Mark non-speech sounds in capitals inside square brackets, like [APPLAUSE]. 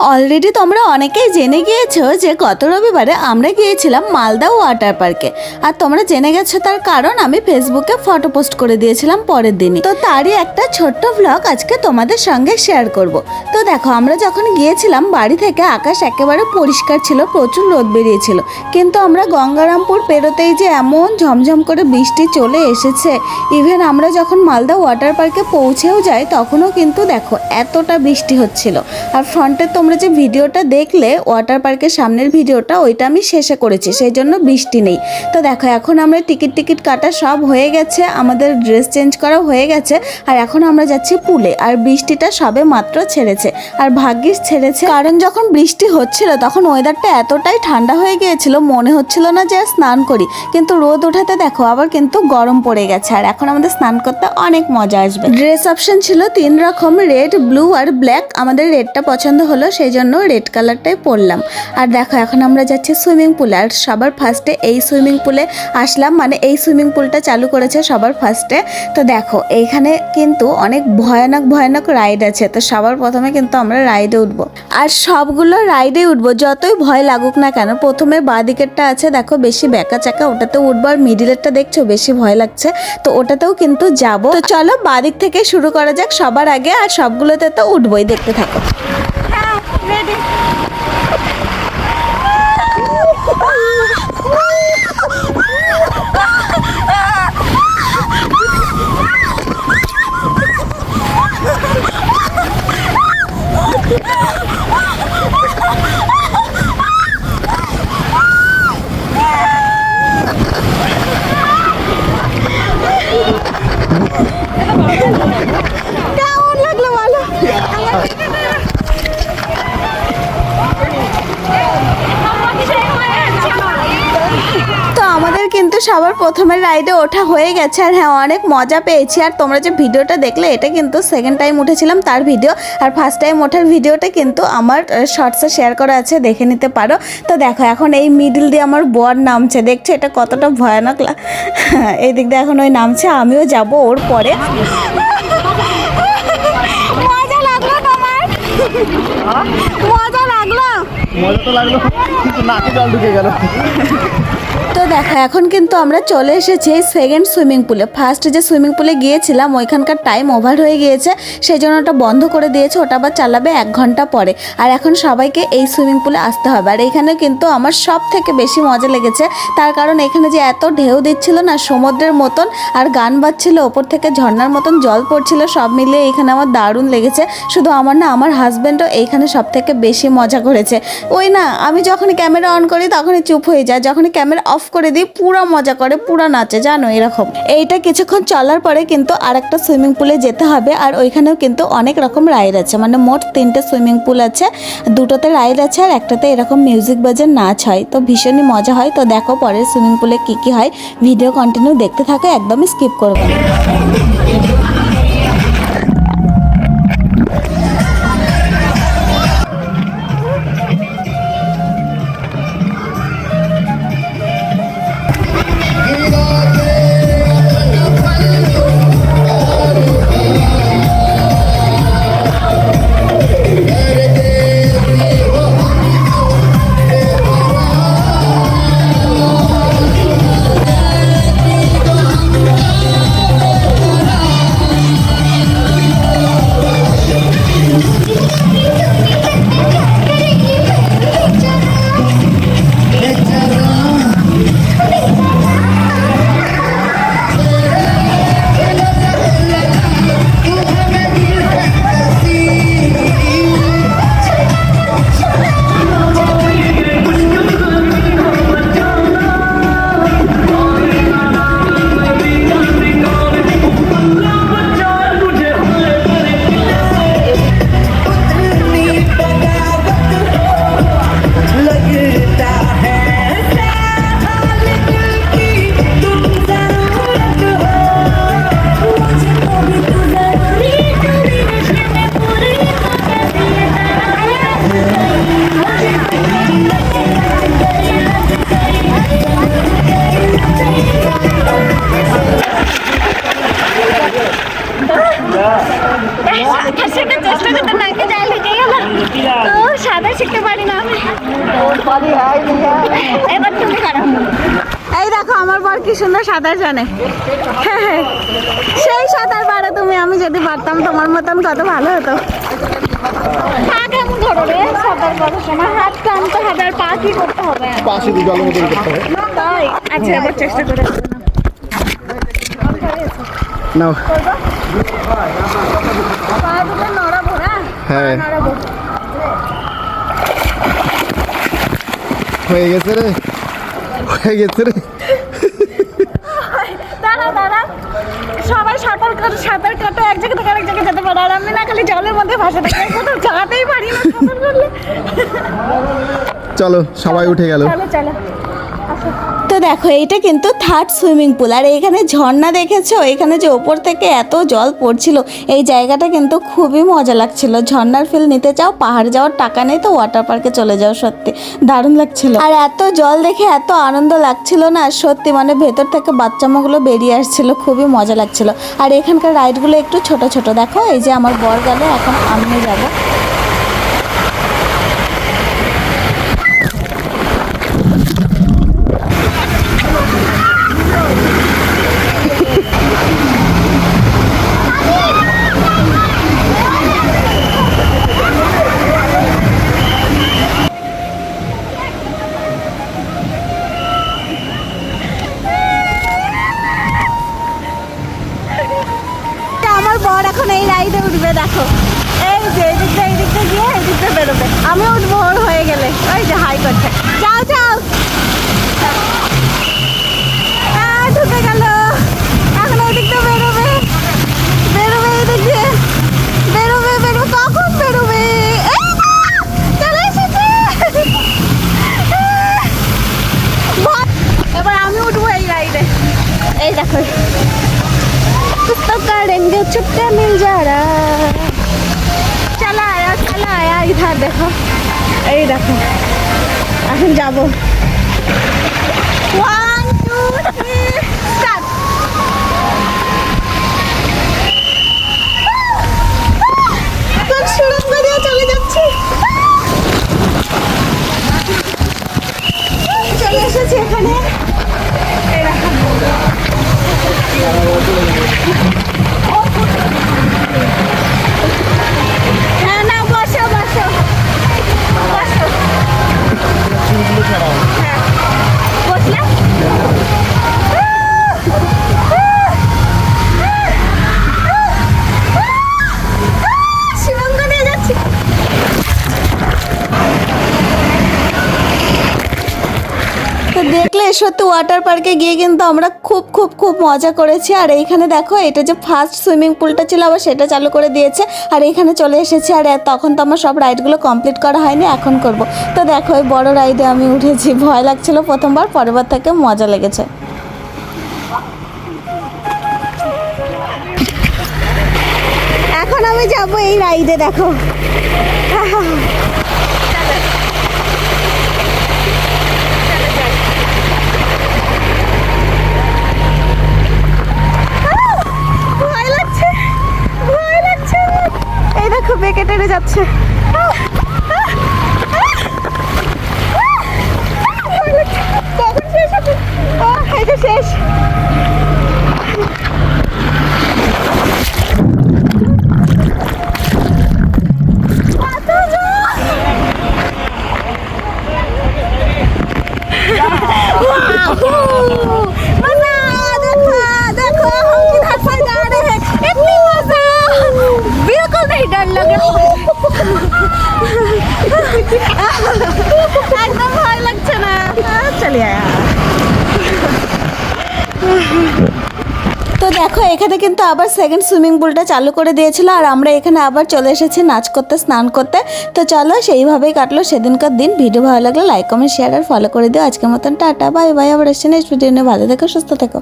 Already তোমরা অনেকেই জেনে গিয়েছো যে গত রবিবারে আমরা গিয়েছিলাম মালদা ওয়াটার পার্কে। আর তোমরা জেনে গেছো তার কারণ আমি ফেসবুকে ফটো পোস্ট করে দিয়েছিলাম পরের দিনই। তো তারই একটা ছোট্ট ভ্লগ আজকে তোমাদের সঙ্গে শেয়ার করব। তো দেখো, আমরা যখন গিয়েছিলাম, বাড়ি থেকে আকাশ একেবারে পরিষ্কার ছিল, প্রচুর রোদ বেরিয়েছিল। কিন্তু আমরা গঙ্গারামপুর পেরোতেই যে এমন ঝমঝম করে বৃষ্টি চলে এসেছে ইভেন আমরা যখন মালদা ওয়াটার পার্কে পৌঁছেও যাই, তখনও কিন্তু দেখো এতটা বৃষ্টি হচ্ছিল। আর ফ্রন্টে তোমরা যে ভিডিওটা দেখলে ওয়াটার পার্কের সামনের ভিডিওটা, ওইটা আমি শেষে করেছি, সেই জন্য বৃষ্টি নেই। তো দেখো, এখন আমরা টিকিট টিকিট কাটা সব হয়ে গেছে, আমাদের ড্রেস চেঞ্জ করা হয়ে গেছে, আর এখন আমরা যাচ্ছি পুলে, আর বৃষ্টিটা সবে মাত্র ছেড়েছে। আর ভাগ্যিস ছেড়েছে। কারণ যখন বৃষ্টি হচ্ছিল, তখন ওয়েদারটা এতটাই ঠান্ডা হয়ে গিয়েছিল, মনে হচ্ছিল না যে স্নান করি। কিন্তু রোদ ওঠাতে দেখো, আবার কিন্তু গরম পড়ে গেছে, আর এখন আমাদের স্নান করতে অনেক মজা আসবে। ড্রেস অপশন ছিল তিন রকম রেড ব্লু আর ব্ল্যাক আমাদের রেডটা পছন্দ হলো সেই জন্য রেড কালারটাই পরলাম। আর দেখো, এখন আমরা যাচ্ছি সুইমিং পুলে আর সবার ফার্স্টে এই সুইমিং পুলে আসলাম। মানে এই সুইমিং পুলটা চালু করেছে সবার ফার্স্টে তো দেখো, এইখানে কিন্তু অনেক ভয়ানক ভয়ানক রাইড আছে। তো সবার প্রথমে কিন্তু আমরা রাইডে উঠবো। আর সবগুলো রাইডে উঠবো, যতই ভয় লাগুক না কেন। প্রথমে বাঁ দিকেরটা আছে, দেখো, বেশি ব্যাকা চাকা ওটাতে উঠবো। আর মিডিলেরটা দেখছ, বেশি ভয় লাগছে। তো ওটাতেও কিন্তু যাব। তো চলো বাঁ দিক থেকে শুরু করা যাক সবার আগে। আর সবগুলোতে তো উঠবোই, দেখতে থাকো। সবার প্রথমে রাইডে ওঠা হয়ে গেছে আর হ্যাঁ অনেক মজা পেয়েছি। আর তোমরা যে ভিডিওটা দেখলে, এটা কিন্তু সেকেন্ড টাইম উঠেছিলাম তার ভিডিও আর ফার্স্ট টাইম ওঠার ভিডিওটা কিন্তু আমার শর্টসে শেয়ার করা আছে, দেখে নিতে পারো। তো দেখো, এখন এই মিডিল দিয়ে আমার বর নামছে। দেখছ, এটা কতটা ভয়ানক [LAUGHS] এই দিক দিয়ে এখন ওই নামছে, আমিও যাব ওর পরে। মজা লাগল মজা তো লাগল নাকে জল ঢুকে গেল। তো দেখো, এখন কিন্তু আমরা চলে এসেছি এই সেকেন্ড সুইমিং পুলে ফার্স্ট যে সুইমিং পুলে গিয়েছিলাম, ওইখানকার টাইম ওভার হয়ে গিয়েছে সেই জন্য ওটা বন্ধ করে দিয়েছে, ওটা আবার চালাবে এক ঘণ্টা পরে। আর এখন সবাইকে এই সুইমিং পুলে আসতে হবে। আর এখানে কিন্তু আমার সব থেকে বেশি মজা লেগেছে, তার কারণ এখানে যে এত ঢেউ দিচ্ছিল না, সমুদ্রের মতন, আর গান বাজছিল, ওপর থেকে ঝর্নার মতন জল পড়ছিল, সব মিলিয়ে এখানে আমার দারুণ লেগেছে। শুধু আমার না, আমার হাজব্যান্ডও এইখানে সব থেকে বেশি মজা করেছে। ওই না, আমি যখন ক্যামেরা অন করি, তখনই চুপ হয়ে যায়। যখন ক্যামেরা অফ করে দিই পুরো মজা করে, পুরো নাচে, জানো এরকম। এইটা কিছুক্ষণ চলার পরে কিন্তু আরেকটা সুইমিং পুলে যেতে হবে, আর ওইখানেও কিন্তু অনেক রকম রাইড আছে। মানে মোট তিনটে সুইমিং পুল আছে, দুটোতে রাইড আছে আর একটাতে এরকম মিউজিক বাজে নাচ হয়। তো ভীষণই মজা হয়। তো দেখো পরের সুইমিং পুলে কি কি হয়, ভিডিও কন্টিনিউ দেখতে থাকো, একদমই স্কিপ করবে সুন্দর সাঁতার জানে। হ্যাঁ, হ্যাঁ। সেই সাঁতার পারো তুমি আমি যদি পারতাম তোমার মতন কত ভালো হতো। পা কেমন ধরো রে সাঁতার করার সময় হাত টানতে হবে আর পা কি করতে হবে? পাশে দিয়ে জলের মতন করতে হবে। তাই। আচ্ছা এবার চেষ্টা করে নাও। পা দুটো নড়াবো না হ্যাঁ। নড়াবো। হয়ে গেছে রে। হয়ে গেছে রে। সবাই সাঁতার কাটা সাঁতার কাটা এক জায়গা থেকে আরেক জায়গায় যেতে পারে। আর আমি না খালি জলের মধ্যে ভাসা থাকি কোথাও যাতেই পারি না সাঁতার করলে চলো সবাই উঠে গেল। চলো চলো। তো দেখো, এইটা কিন্তু থার্ড সুইমিং পুল আর এখানে ঝর্ণা দেখেছ? এখানে যে ওপর থেকে এত জল পড়ছিল, এই জায়গাটা কিন্তু খুবই মজা লাগছিল। ঝর্ণার ফিল নিতে চাও, পাহাড় যাওয়ার টাকা নেই তো ওয়াটার পার্কে চলে যাও সত্যি। দারুণ লাগছিল। আর এত জল দেখে এত আনন্দ লাগছিল না? সত্যি মানে ভেতর থেকে বাচ্চামাগুলো বেরিয়ে আসছিল, খুবই মজা লাগছিল। আর এখানকার রাইডগুলো একটু ছোট ছোট। দেখো, এই যে আমার বর গেল, এখন আমিও যাব। আমার এখন এই রাইডে উঠবে, দেখো। এই যে, এই দিকটা এই দিকটা গিয়ে এই দিকটা বেরোবে। আমি উঠবো ওর হয়ে গেলে। ওই যে হাই করছে যাও যাও। হ্যাঁ ঢুকে গেল। এখন এই দিকটা বেরোবে। বেরোবে এই দিক দিয়ে। এই ধার দেখো। এই দেখো। এখন যাব। ওয়ান চলে সত্যি ওয়াটার পার্কে গিয়ে কিন্তু আমরা খুব খুব খুব মজা করেছি। আর এইখানে দেখো, এটা যে ফার্স্ট সুইমিং পুলটা ছিল, আবার সেটা চালু করে দিয়েছে। আর এইখানে চলে এসেছি, আর তখন তো আমার সব রাইডগুলো কমপ্লিট করা হয়নি, এখন করব। তো দেখো এই বড় রাইডে আমি উঠেছি। ভয় লাগছিল প্রথমবার, পরেরবার থেকে মজা লেগেছে। এখন আমি যাব এই রাইডে দেখো ভয় লাগছে ভয় লাগছে এই দেখো টেনে যাচ্ছে। তো দেখো, এখানে কিন্তু আবার সেকেন্ড সুইমিং পুলটা চালু করে দিয়েছিল আর আমরা এখানে আবার চলে এসেছি নাচ করতে, স্নান করতে। তো চলো, সেইভাবেই কাটলো সেদিনকার দিন। ভিডিও ভালো লাগলে লাইক কমেন্ট শেয়ার আর ফলো করে দিও। আজকের মতন টাটা বাই বাই আবার এসে নেক্সট ভিডিও নিয়ে। ভালো থেকো, সুস্থ থেকো।